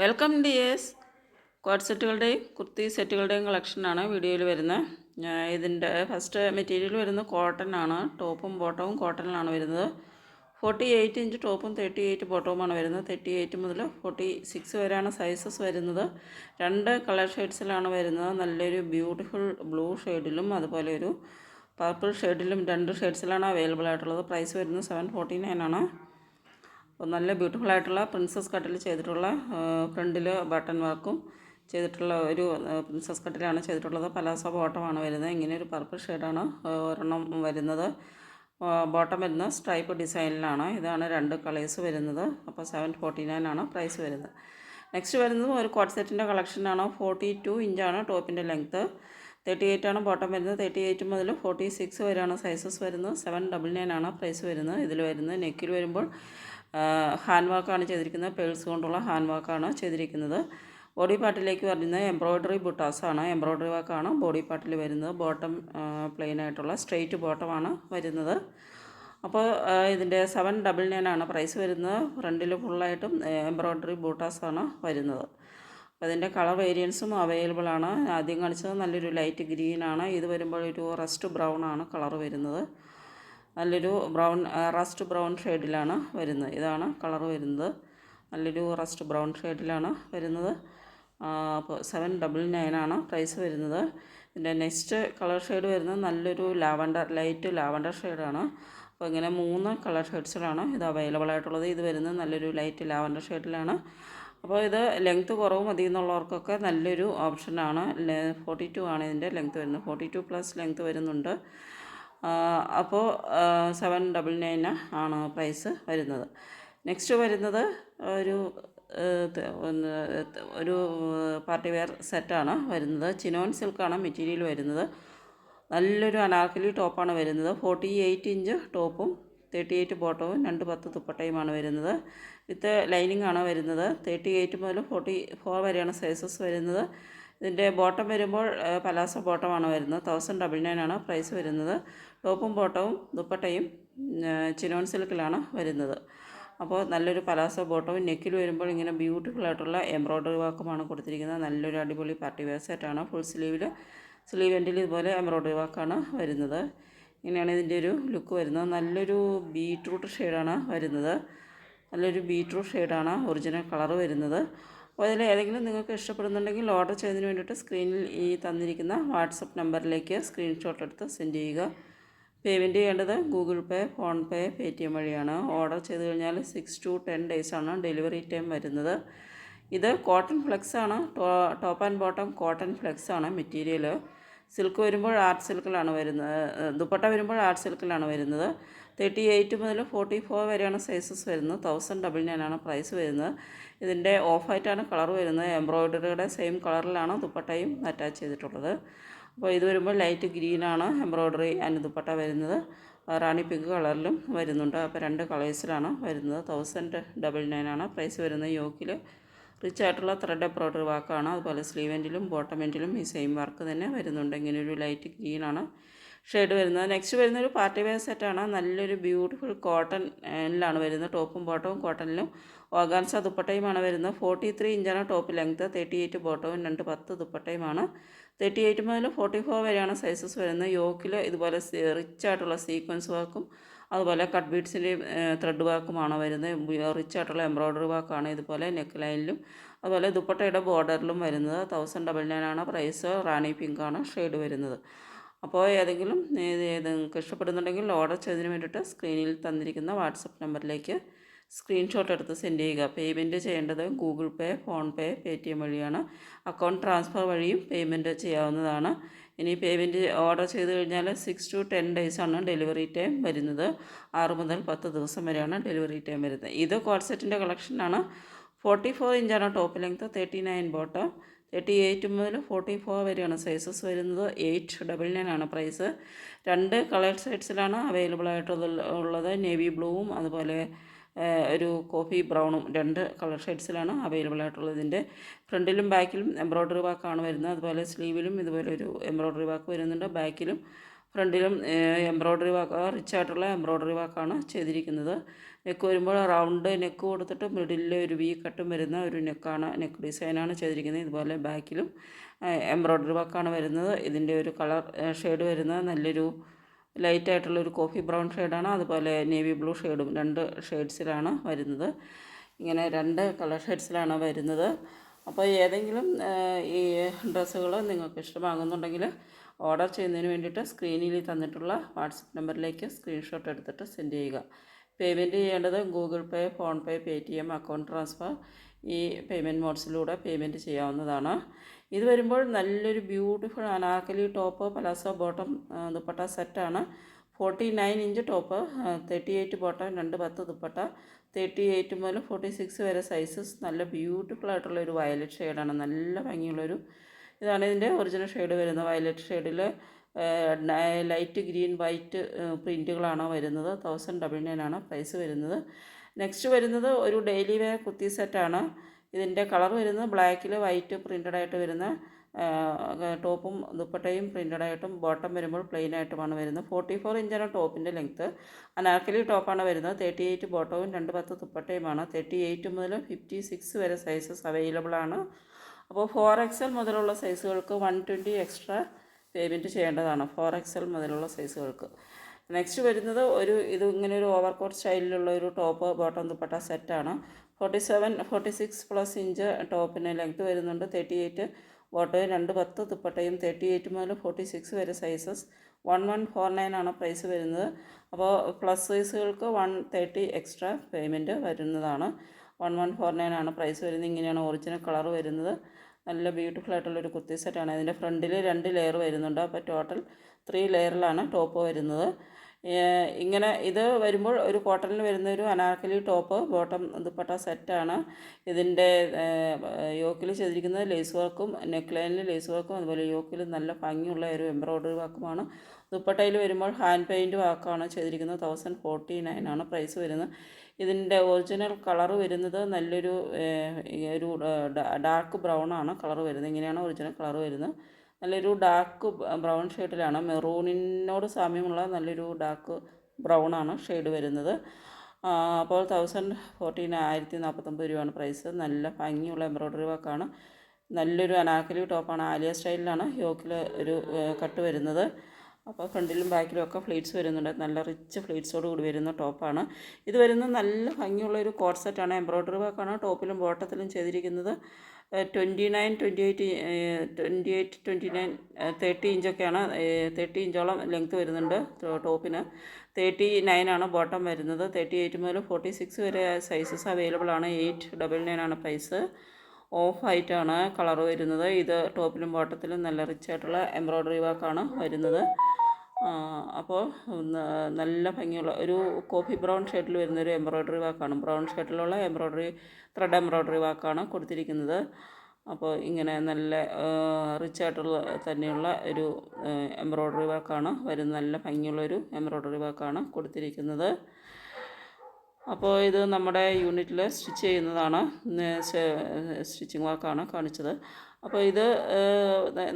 Welcome dears co-ord സെറ്റുകളുടെയും കുർത്തി സെറ്റുകളുടെയും കളക്ഷനാണ് വീഡിയോയിൽ വരുന്നത്. ഇതിന്റെ ഫസ്റ്റ് മെറ്റീരിയൽ വരുന്നത് കോട്ടൺ ആണ്. ടോപ്പും ബോട്ടവും കോട്ടണിലാണ് വരുന്നത്. ഫോർട്ടി എയ്റ്റ് ഇഞ്ച് ടോപ്പും തേർട്ടി എയ്റ്റ് ബോട്ടവുമാണ് വരുന്നത്. തേർട്ടി എയ്റ്റ് മുതൽ ഫോർട്ടി സിക്സ് വരെയാണ് സൈസസ് വരുന്നത്. രണ്ട് കളർ ഷെയ്ഡ്സിലാണ് വരുന്നത്. നല്ലൊരു ബ്യൂട്ടിഫുൾ ബ്ലൂ ഷെയ്ഡിലും അതുപോലെ ഒരു പർപ്പിൾ ഷെയ്ഡിലും രണ്ട് ഷെയ്ഡ്സിലാണ് അവൈലബിൾ ആയിട്ടുള്ളത്. പ്രൈസ് വരുന്നത് സെവൻ ഫോർട്ടി നയൻ ആണ്. അപ്പോൾ നല്ല ബ്യൂട്ടിഫുൾ ആയിട്ടുള്ള പ്രിൻസസ് കട്ടിൽ ചെയ്തിട്ടുള്ള ഫ്രണ്ടിൽ ബട്ടൺ വർക്കും ചെയ്തിട്ടുള്ള ഒരു പ്രിൻസസ് കട്ടിലാണ് ചെയ്തിട്ടുള്ളത്. പലാസോ ബോട്ടമാണ് വരുന്നത്. ഇങ്ങനെ ഒരു പർപ്പിൾ ഷെയ്ഡാണ് ഒരെണ്ണം വരുന്നത്. ബോട്ടം വരുന്നത് സ്ട്രൈപ്പ് ഡിസൈനിലാണ്. ഇതാണ് രണ്ട് കളേഴ്സ് വരുന്നത്. അപ്പോൾ സെവൻ ഫോർട്ടി നയൻ ആണ് പ്രൈസ് വരുന്നത്. നെക്സ്റ്റ് വരുന്നത് ഒരു കോട്ട് സെറ്റിന്റെ കളക്ഷനാണ്. ഫോർട്ടി ടു ഇഞ്ചാണ് ടോപ്പിന്റെ ലെങ്ത്ത്. തേർട്ടി എയ്റ്റ് ആണ് ബോട്ടം വരുന്നത്. തേർട്ടി എയ്റ്റ് മുതൽ ഫോർട്ടി സിക്സ് വരെയാണ് സൈസസ് വരുന്നത്. സെവൻ ഡബിൾ നയൻ ആണ് പ്രൈസ് വരുന്നത്. ഇതിൽ വരുന്നത് നെക്കിൽ വരുമ്പോൾ ഹാൻഡ് വർക്കാണ് ചെയ്തിരിക്കുന്നത്. പേഴ്സ് കൊണ്ടുള്ള ഹാൻഡ് വർക്കാണ് ചെയ്തിരിക്കുന്നത്. ബോഡി പാർട്ടിലേക്ക് വരുന്നത് എംബ്രോയ്ഡറി ബുട്ടാസാണ് എംബ്രോയ്ഡറി വർക്കാണ് ബോഡി പാർട്ടിൽ വരുന്നത്. ബോട്ടം പ്ലെയിൻ ആയിട്ടുള്ള സ്ട്രെയിറ്റ് ബോട്ടമാണ് വരുന്നത്. അപ്പോൾ ഇതിന്റെ സെവൻ ഡബിൾ നയൻ ആണ് പ്രൈസ് വരുന്നത്. ഫ്രണ്ടിൽ ഫുള്ളായിട്ടും എംബ്രോയ്ഡറി ബൂട്ടാസാണ് വരുന്നത്. അപ്പോൾ ഇതിന്റെ കളർ വേരിയൻസും അവൈലബിൾ ആണ്. ആദ്യം കാണിച്ചത് നല്ലൊരു ലൈറ്റ് ഗ്രീനാണ് ഇത് വരുമ്പോൾ ഒരു റസ്റ്റ് ബ്രൗൺ ആണ് കളർ വരുന്നത്. നല്ലൊരു ബ്രൗൺ റസ്റ്റ് ബ്രൗൺ ഷെയ്ഡിലാണ് വരുന്നത്. ഇതാണ് കളർ വരുന്നത്. നല്ലൊരു റസ്റ്റ് ബ്രൗൺ ഷെയ്ഡിലാണ് വരുന്നത്. അപ്പോൾ സെവൻ ഡബിൾ നയനാണ് പ്രൈസ് വരുന്നത്. ഇതിന്റെ നെക്സ്റ്റ് കളർ ഷെയ്ഡ് വരുന്നത് നല്ലൊരു ലാവണ്ടർ ലൈറ്റ് ലാവണ്ടർ ഷെയ്ഡാണ്. അപ്പോൾ ഇങ്ങനെ മൂന്ന് കളർ ഷെയ്ഡ്സിലാണ് ഇത് അവൈലബിൾ ആയിട്ടുള്ളത്. ഇത് വരുന്നത് നല്ലൊരു ലൈറ്റ് ലാവണ്ടർ ഷെയ്ഡിലാണ്. അപ്പോൾ ഇത് ലെങ്ത്ത് കുറവ് മതി എന്നുള്ളവർക്കൊക്കെ നല്ലൊരു ഓപ്ഷനാണ്. ഫോർട്ടി ടു ആണ് ഇതിന്റെ ലെങ്ത്ത് വരുന്നത്. ഫോർട്ടി ടു പ്ലസ് ലെങ്ത്ത് വരുന്നുണ്ട്. അപ്പോൾ സെവൻ ഡബിൾ നയൻ ആണ് പ്രൈസ് വരുന്നത്. നെക്സ്റ്റ് വരുന്നത് ഒരു ഒരു പാർട്ടി വെയർ സെറ്റാണ് വരുന്നത്. ചിനോൻ സിൽക്കാണ് മെറ്റീരിയൽ വരുന്നത്. നല്ലൊരു അനാർക്കലി ടോപ്പാണ് വരുന്നത്. ഫോർട്ടി എയ്റ്റ് ഇഞ്ച് ടോപ്പും തേർട്ടി എയ്റ്റ് ബോട്ടവും രണ്ട് പത്ത് തുപ്പട്ടയുമാണ് വരുന്നത്. വിത്ത് ലൈനിങ് ആണ് വരുന്നത്. തേർട്ടി എയ്റ്റ് മുതൽ ഫോർട്ടി ഫോർ വരെയാണ് സൈസസ് വരുന്നത്. ഇതിന്റെ ബോട്ടം വരുമ്പോൾ പലാസോ ബോട്ടമാണ് വരുന്നത്. തൗസൻഡ് ഡബിൾ നയൻ ആണ് പ്രൈസ് വരുന്നത്. ടോപ്പും ബോട്ടവും ദുപ്പട്ടയും ചിനോൺ സിൽക്കിലാണ് വരുന്നത്. അപ്പോൾ നല്ലൊരു പലാസോ ബോട്ടവും നെക്കിൽ വരുമ്പോൾ ഇങ്ങനെ ബ്യൂട്ടിഫുൾ ആയിട്ടുള്ള എംബ്രോയ്ഡറി വർക്കുമാണ് കൊടുത്തിരിക്കുന്നത്. നല്ലൊരു അടിപൊളി പാർട്ടി വെയർ സെറ്റാണ് ഫുൾ സ്ലീവിൽ സ്ലീവ് എൻഡിൽ ഇതുപോലെ എംബ്രോയ്ഡറി വർക്കാണ് വരുന്നത്. ഇങ്ങനെയാണ് ഇതിന്റെ ഒരു ലുക്ക് വരുന്നത്. നല്ലൊരു ബീട്രൂട്ട് ഷെയ്ഡാണ് വരുന്നത്. നല്ലൊരു ബീട്രൂട്ട് ഷെയ്ഡാണ് ഒറിജിനൽ കളർ വരുന്നത്. അപ്പോൾ അതിൽ ഏതെങ്കിലും നിങ്ങൾക്ക് ഇഷ്ടപ്പെടുന്നുണ്ടെങ്കിൽ ഓർഡർ ചെയ്യുന്നതിന് വേണ്ടിയിട്ട് സ്ക്രീനിൽ ഈ തന്നിരിക്കുന്ന വാട്സപ്പ് നമ്പറിലേക്ക് സ്ക്രീൻഷോട്ട് എടുത്ത് സെൻഡ് ചെയ്യുക. പേയ്മെന്റ് ചെയ്യേണ്ടത് Google Pay phone Paytm വഴിയാണ്. ഓർഡർ ചെയ്ത് കഴിഞ്ഞാൽ സിക്സ് ടു ടെൻ ഡേയ്സാണ് ഡെലിവറി ടൈം വരുന്നത്. ഇത് കോട്ടൺ ഫ്ലെക്സ് ആണ്. Top and bottom cotton flex ആണ് മെറ്റീരിയൽ സിൽക്ക് വരുമ്പോൾ ആർട്ട് സിൽക്കിലാണ് വരുന്നത്. ദുപ്പട്ട വരുമ്പോൾ ആർട്ട് സിൽക്കിലാണ് വരുന്നത്. തേർട്ടി എയ്റ്റ് മുതൽ ഫോർട്ടി ഫോർ വരെയാണ് സൈസസ് വരുന്നത്. തൗസൻഡ് ഡബിൾ നയൻ ആണ് പ്രൈസ് വരുന്നത്. ഇതിന്റെ ഓഫ് ആയിട്ടാണ് കളർ വരുന്നത്. എംബ്രോയ്ഡറിയുടെ സെയിം കളറിലാണ് ദുപ്പട്ടയും അറ്റാച്ച് ചെയ്തിട്ടുള്ളത്. അപ്പോൾ ഇത് വരുമ്പോൾ ലൈറ്റ് ഗ്രീനാണ് എംബ്രോയിഡറി ആൻഡ് ദുപ്പട്ട വരുന്നത്. റാണി പിങ്ക് കളറിലും വരുന്നുണ്ട്. അപ്പോൾ രണ്ട് കളേഴ്സിലാണ് വരുന്നത്. തൗസൻഡ് ഡബിൾ നയൻ ആണ് പ്രൈസ് വരുന്നത് യോക്കിൽ റിച്ച് ആയിട്ടുള്ള ത്രെഡ് എംബ്രോയ്ഡറി വർക്കാണ് അതുപോലെ സ്ലീവ് എൻഡിലും ബോട്ടം എൻഡിലും ഈ സെയിം വർക്ക് തന്നെ വരുന്നുണ്ട്. ഇങ്ങനെ ഒരു ലൈറ്റ് ഗ്രീനാണ് ഷെയ്ഡ് വരുന്നത്. നെക്സ്റ്റ് വരുന്നൊരു പാർട്ടി വെയർ സെറ്റാണ് നല്ലൊരു ബ്യൂട്ടിഫുൾ കോട്ടണിലാണ് വരുന്നത്. ടോപ്പും ബോട്ടവും കോട്ടണിലും ഓഗാൻസ ദുപ്പട്ടയുമാണ് വരുന്നത്. ഫോർട്ടി ത്രീ ഇഞ്ചാണ് ടോപ്പ് ലെങ്ത് തേർട്ടി എയ്റ്റ് ബോട്ടവും രണ്ട് പത്ത് ദുപ്പട്ടയുമാണ് തേർട്ടി എയ്റ്റ് മുതൽ ഫോർട്ടി ഫോർ വരെയാണ് സൈസസ് വരുന്നത്. യോക്കിൽ ഇതുപോലെ റിച്ച് ആയിട്ടുള്ള സീക്വൻസ് വർക്കും അതുപോലെ കട്ട് ബീഡ്സിന്റെയും ത്രെഡ് വർക്കുമാണ് വരുന്നത്. റിച്ച് ആയിട്ടുള്ള എംബ്രോയ്ഡറി വർക്കാണ് ഇതുപോലെ നെക്ക് ലൈനിലും അതുപോലെ ദുപ്പട്ടയുടെ ബോർഡറിലും വരുന്നത്. തൗസൻഡ് ഡബിൾ നയൻ ആണ്. പ്രൈസ് റാണി പിങ്കാണ് ഷെയ്ഡ് വരുന്നത്. അപ്പോൾ ഏതെങ്കിലും നിങ്ങൾക്ക് ഇഷ്ടപ്പെടുന്നുണ്ടെങ്കിൽ ഓർഡർ ചെയ്തതിന് വേണ്ടിയിട്ട് സ്ക്രീനിൽ തന്നിരിക്കുന്ന വാട്സപ്പ് നമ്പറിലേക്ക് സ്ക്രീൻഷോട്ട് എടുത്ത് സെൻഡ് ചെയ്യുക. പേയ്മെന്റ് ചെയ്യേണ്ടത് ഗൂഗിൾ പേ ഫോൺ പേ പേ ടി എം വഴിയാണ്. അക്കൗണ്ട് ട്രാൻസ്ഫർ വഴിയും പേയ്മെന്റ് ചെയ്യാവുന്നതാണ്. ഇനി പേയ്മെന്റ് ഓർഡർ ചെയ്ത് കഴിഞ്ഞാൽ സിക്സ് ടു ടെൻ ഡേയ്സാണ് ഡെലിവറി ടൈം വരുന്നത്. ആറ് മുതൽ പത്ത് ദിവസം വരെയാണ് ഡെലിവറി ടൈം വരുന്നത്. ഇത് കോഡ്സെറ്റിന്റെ കളക്ഷനാണ് ഫോർട്ടി ഫോർ ഇഞ്ചാണ് top length thirty nine bottom thirty eight മുതൽ ഫോർട്ടി ഫോർ വരെയാണ് സൈസസ് വരുന്നത്. എയ്റ്റ് ഡബിൾ നയൻ ആണ് പ്രൈസ് രണ്ട് കളർ സെറ്റ്സിലാണ് അവൈലബിൾ ആയിട്ടുള്ളത് ഉള്ളത്. നേവി ബ്ലൂവും അതുപോലെ ഒരു കോഫി ബ്രൗണും രണ്ട് കളർ ഷെയ്ഡ്സിലാണ് അവൈലബിൾ ആയിട്ടുള്ളത്. ഇതിന്റെ ഫ്രണ്ടിലും ബാക്കിലും എംബ്രോയ്ഡറി വർക്കാണ് വരുന്നത്. അതുപോലെ സ്ലീവിലും ഇതുപോലെ ഒരു എംബ്രോയ്ഡറി വർക്ക് വരുന്നുണ്ട്. ബാക്കിലും ഫ്രണ്ടിലും എംബ്രോയ്ഡറി വർക്ക് റിച്ച് ആയിട്ടുള്ള എംബ്രോയ്ഡറി വർക്കാണ് ചെയ്തിരിക്കുന്നത്. നെക്ക് വരുമ്പോൾ റൗണ്ട് നെക്ക് കൊടുത്തിട്ട് മിഡിലിൽ ഒരു വി കട്ടും വരുന്ന ഒരു നെക്കാണ് നെക്ക് ഡിസൈനാണ് ചെയ്തിരിക്കുന്നത്. ഇതുപോലെ ബാക്കിലും എംബ്രോയ്ഡറി വർക്കാണ് വരുന്നത്. ഇതിന്റെ ഒരു കളർ ഷെയ്ഡ് വരുന്നത്. നല്ലൊരു ലൈറ്റ് ആയിട്ടുള്ള ഒരു കോഫി ബ്രൗൺ ഷെയ്ഡാണ്. അതുപോലെ നേവി ബ്ലൂ ഷെയ്ഡും രണ്ട് ഷെയ്ഡ്സിലാണ് വരുന്നത്. ഇങ്ങനെ രണ്ട് കളർ ഷെയ്ഡ്സിലാണ് വരുന്നത്. അപ്പോൾ ഏതെങ്കിലും ഈ ഡ്രസ്സുകൾ നിങ്ങൾക്ക് ഇഷ്ടമാകുന്നുണ്ടെങ്കിൽ ഓർഡർ ചെയ്യുന്നതിന് വേണ്ടിയിട്ട് സ്ക്രീനിൽ തന്നിട്ടുള്ള വാട്സപ്പ് നമ്പറിലേക്ക് സ്ക്രീൻഷോട്ട് എടുത്തിട്ട് സെൻഡ് ചെയ്യുക. പേയ്മെന്റ് ചെയ്യേണ്ടത് Google Pay PhonePe Paytm account transfer ഈ പേയ്മെന്റ് മോഡ്സിലൂടെ പേയ്മെന്റ് ചെയ്യാവുന്നതാണ്. ഇത് വരുമ്പോൾ നല്ലൊരു beautiful anarkali top palazzo bottom dupatta സെറ്റാണ് forty nine inch top thirty eight bottom രണ്ട് പത്ത് ദുപ്പട്ട. തേർട്ടി എയ്റ്റ് മുതൽ ഫോർട്ടി സിക്സ് വരെ സൈസസ് നല്ല ബ്യൂട്ടിഫുൾ ആയിട്ടുള്ള ഒരു വയലറ്റ് ഷെയ്ഡാണ് നല്ല ഭംഗിയുള്ളൊരു ഇതാണ് ഇതിന്റെ ഒറിജിനൽ ഷെയ്ഡ് വരുന്നത്. വയലറ്റ് ഷെയ്ഡിൽ ലൈറ്റ് ഗ്രീൻ വൈറ്റ് പ്രിന്റുകളാണ് വരുന്നത്. തൗസൻഡ് ഡബിൾ നയൻ ആണ് പ്രൈസ് വരുന്നത്. നെക്സ്റ്റ് വരുന്നത് ഒരു ഡെയിലി വെയർ കുത്തി സെറ്റാണ് ഇതിന്റെ കളർ വരുന്നത് ബ്ലാക്കിൽ വൈറ്റ് പ്രിന്റഡ് ആയിട്ട് വരുന്ന ടോപ്പും ദുപ്പട്ടയും പ്രിന്റഡ് ആയിട്ടും ബോട്ടം വരുമ്പോൾ പ്ലെയിൻ ആയിട്ടുമാണ് വരുന്നത്. ഫോർട്ടി ഫോർ ഇഞ്ചാണ് ടോപ്പിന്റെ ലെങ്ത്ത് അനാർക്കലി ടോപ്പാണ് വരുന്നത്. തേർട്ടി എയ്റ്റ് ബോട്ടവും രണ്ട് പത്ത് ദുപ്പട്ടയുമാണ്. തേർട്ടി എയ്റ്റ് മുതൽ ഫിഫ്റ്റി സിക്സ് വരെ സൈസസ് അവൈലബിൾ ആണ്. അപ്പോൾ ഫോർ എക്സൽ മുതലുള്ള സൈസുകൾക്ക് വൺ ട്വന്റി എക്സ്ട്രാ പേയ്മെന്റ് ചെയ്യേണ്ടതാണ്. ഫോർ എക്സൽ മുതലുള്ള സൈസുകൾക്ക് നെക്സ്റ്റ് വരുന്നത് ഒരു ഇത് ഇങ്ങനെ ഒരു ഓവർ കോട്ട് സ്റ്റൈലിലുള്ള ഒരു ടോപ്പ് ബോട്ടം ദുപ്പട്ട സെറ്റാണ് forty seven forty six plus inch ടോപ്പിന് ലെങ്ത് വരുന്നുണ്ട്. തേർട്ടി എയ്റ്റ് ബോട്ടോ രണ്ട് പത്ത് ദുപ്പട്ടയും തേർട്ടി എയ്റ്റ് മുതൽ ഫോർട്ടി സിക്സ് വരെ sizes. One one four nine ആണ് പ്രൈസ് വരുന്നത്. അപ്പോൾ പ്ലസ് സൈസുകൾക്ക് വൺ തേർട്ടി എക്സ്ട്രാ പേയ്മെന്റ് വരുന്നതാണ്. വൺ വൺ ഫോർ നയൻ ആണ് പ്രൈസ് വരുന്നത്. ഇങ്ങനെയാണ് ഒറിജിനൽ കളർ വരുന്നത്. നല്ല ബ്യൂട്ടിഫുൾ ആയിട്ടുള്ളൊരു കുർത്തി സെറ്റാണ്. അതിന്റെ ഫ്രണ്ടിൽ രണ്ട് ലെയർ വരുന്നുണ്ട്. അപ്പോൾ ടോട്ടൽ ത്രീ ലെയറിലാണ് ടോപ്പ് വരുന്നത്. ഇങ്ങനെ ഇത് വരുമ്പോൾ ഒരു കോട്ടണിൽ വരുന്ന ഒരു അനാർക്കലി ടോപ്പ് ബോട്ടം ദുപ്പട്ട സെറ്റാണ്. ഇതിന്റെ യോക്കിൽ ചെയ്തിരിക്കുന്നത് ലേസ് വർക്കും നെക്ക് ലൈനിൽ ലേസ് വർക്കും അതുപോലെ യോക്കിൽ നല്ല ഭംഗിയുള്ള ഒരു എംബ്രോയ്ഡറി വർക്കുമാണ്. ദുപ്പട്ടയിൽ വരുമ്പോൾ ഹാൻഡ് പെയിന്റ് വർക്കാണ് ചെയ്തിരിക്കുന്നത്. തൗസൻഡ് ഫോർട്ടി നയനാണ് പ്രൈസ് വരുന്നത്. ഇതിന്റെ ഒറിജിനൽ കളർ വരുന്നത് നല്ലൊരു ഒരു ഡാർക്ക് ബ്രൗൺ ആണ് കളർ വരുന്നത്. ഇങ്ങനെയാണ് ഒറിജിനൽ കളർ വരുന്നത്. നല്ലൊരു ഡാർക്ക് ബ്രൗൺ ഷെയ്ഡിലാണ് മെറൂണിനോട് സാമ്യമുള്ള നല്ലൊരു ഡാർക്ക് ബ്രൗൺ ആണ് ഷെയ്ഡ് വരുന്നത്. അപ്പോൾ തൗസൻഡ് ഫോർട്ടീൻ ആയിരത്തി നാൽപ്പത്തൊമ്പത് രൂപയാണ് പ്രൈസ് നല്ല ഭംഗിയുള്ള എംബ്രോയ്ഡറി വർക്കാണ് നല്ലൊരു അനാക്കലി ടോപ്പാണ് ആലിയ സ്റ്റൈലിലാണ് യോക്കിൽ ഒരു കട്ട് വരുന്നത്. അപ്പോൾ ഫ്രണ്ടിലും ബാക്കിലും ഒക്കെ ഫ്ലീറ്റ്സ് വരുന്നുണ്ട്. നല്ല റിച്ച് ഫ്ലീറ്റ്സോട് കൂടി വരുന്ന ടോപ്പാണ് ഇത് വരുന്ന നല്ല ഭംഗിയുള്ള ഒരു കോട്ട് സെറ്റാണ് എംബ്രോയ്ഡറി വർക്കാണ് ടോപ്പിലും ബോട്ടത്തിലും ചെയ്തിരിക്കുന്നത്. Twenty nine twenty eight twenty eight twenty nine thirty ഇഞ്ചൊക്കെയാണ് thirty ഇഞ്ചോളം ലെങ്ത്ത് വരുന്നുണ്ട് ടോപ്പിന് തേർട്ടി നയനാണ് ബോട്ടം വരുന്നത്. തേർട്ടി എയ്റ്റ് മുതൽ ഫോർട്ടി സിക്സ് വരെ സൈസസ് അവൈലബിൾ ആണ്. എയ്റ്റ് ഡബിൾ നയൻ ആണ് പ്രൈസ് ഓഫ് ആയിട്ടാണ് കളർ വരുന്നത്. ഇത് ടോപ്പിലും ബോട്ടത്തിലും നല്ല റിച്ച് ആയിട്ടുള്ള എംബ്രോയ്ഡറി വർക്കാണ് വരുന്നത്. അപ്പോൾ നല്ല ഭംഗിയുള്ള ഒരു കോഫി ബ്രൗൺ ഷെയ്ഡിൽ വരുന്നൊരു എംബ്രോയ്ഡറി വർക്കാണ്. ബ്രൗൺ ഷെയ്ഡിലുള്ള എംബ്രോയ്ഡറി ത്രെഡ് എംബ്രോയ്ഡറി വാക്കാണ് കൊടുത്തിരിക്കുന്നത്. അപ്പോൾ ഇങ്ങനെ നല്ല റിച്ച് ആയിട്ടുള്ള തന്നെയുള്ള ഒരു എംബ്രോയ്ഡറി വർക്കാണ്. വരുന്ന നല്ല ഭംഗിയുള്ളൊരു എംബ്രോയ്ഡറി വർക്കാണ് കൊടുത്തിരിക്കുന്നത്. അപ്പോൾ ഇത് നമ്മുടെ യൂണിറ്റിൽ സ്റ്റിച്ച് ചെയ്യുന്നതാണ്. സ്റ്റിച്ചിങ് വർക്കാണ് കാണിച്ചത്. അപ്പോൾ ഇത്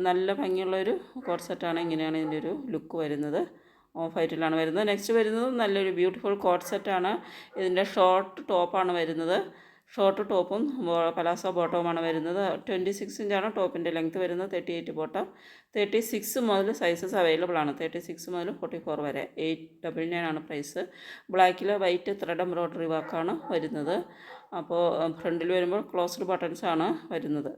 നല്ല ഭംഗിയുള്ളൊരു കോഡ്സെറ്റാണ് സെറ്റാണ് ഇങ്ങനെയാണ് ഇതിന്റെ ഒരു ലുക്ക് വരുന്നത്. ഓഫ് വൈറ്റിലാണ് വരുന്നത്. നെക്സ്റ്റ് വരുന്നത് നല്ലൊരു ബ്യൂട്ടിഫുൾ കോഡ്സെറ്റാണ് സെറ്റാണ് ഇതിന്റെ ഷോർട്ട് ടോപ്പാണ് വരുന്നത്. ഷോർട്ട് ടോപ്പും പലാസോ ബോട്ടവുമാണ് വരുന്നത്. ട്വന്റി സിക്സ് ഇഞ്ചാണ് ടോപ്പിന്റെ ലെങ്ത് വരുന്നത്. Thirty eight bottom. Thirty six മുതൽ സൈസസ് അവൈലബിൾ ആണ്. തേർട്ടി സിക്സ് മുതൽ ഫോർട്ടി ഫോർ വരെ. എയ്റ്റ് ഡബിൾ നയൻ ആണ് പ്രൈസ്. ബ്ലാക്കിൽ വൈറ്റ് ത്രെഡ് എംബ്രോയ്ഡറി വർക്കാണ് വരുന്നത്. അപ്പോൾ ഫ്രണ്ടിൽ വരുമ്പോൾ ക്ലോസ്ഡ് ബട്ടൺസ് ആണ് വരുന്നത്.